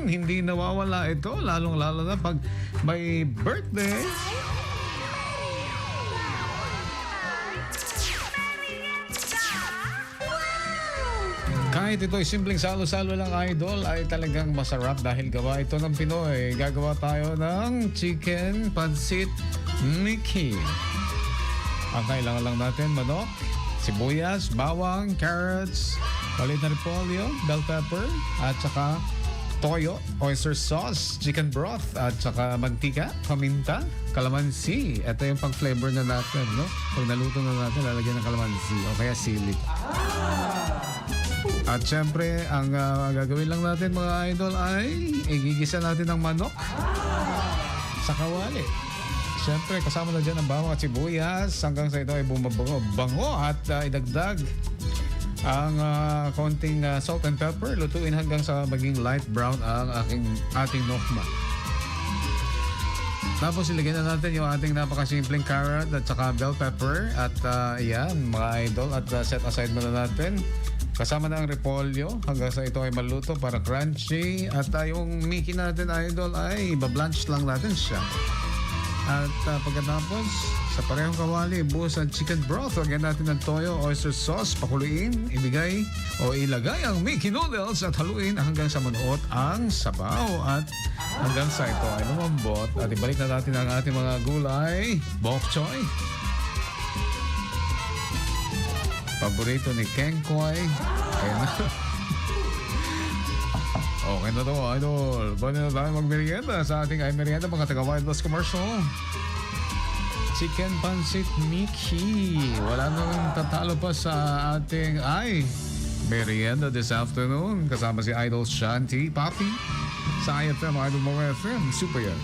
tradisyon. Hindi nawawala ito, lalong-lalo na pag may birthday. Kahit ito ay simpleng salo-salo lang idol ay talagang masarap dahil gawa ito ng Pinoy. Gagawa tayo ng chicken pancit Mickey. Ang kailangan lang natin manok, sibuyas, bawang, carrots, palit na repolyo, bell pepper, at saka toyo, oyster sauce, chicken broth, at saka mantika, paminta, kalamansi. Ito yung pang-flavor na natin, no? Pag naluto na natin, lalagyan ng kalamansi o kaya sili. At syempre, ang ah, gagawin lang natin mga idol ay igigisa natin ng manok sa kawali. Syempre, kasama na dyan ang bawang at sibuyas hanggang sa ito ay bumabango bango at ah, idagdag ang ah, konting ah, salt and pepper. Lutuin hanggang sa maging light brown ang aking, ating nokma. Tapos ilagyan na natin yung ating napakasimpleng carrot at saka bell pepper. At uh, yan, mga idol. At uh, set aside muna natin. Kasama na ang repolyo hanggang sa ito ay maluto para crunchy. At uh, yung Mickey natin, idol, ay bablanch lang natin siya. At uh, pagkatapos, sa parehong kawali, buhos ang chicken broth. Lagyan natin ng toyo, oyster sauce, pakuluin, ibigay o ilagay ang Mickey noodles at haluin hanggang sa manuot ang sabaw. At hanggang sa ito ay lumambot. At ibalik na natin ang ating mga gulay. Bok choy. Paborito ni Ken Koy. Ayan na. Okay na to, idol. Pwede na tayo magmerienda sa ating ay merienda mga taga Wildless Commercial. Chicken Pancit Mickey. Wala nang tatalo pa sa ating ay merienda this afternoon. Kasama si Idol Shanti Papi sa IFM, Idol Mga FM. Super yan.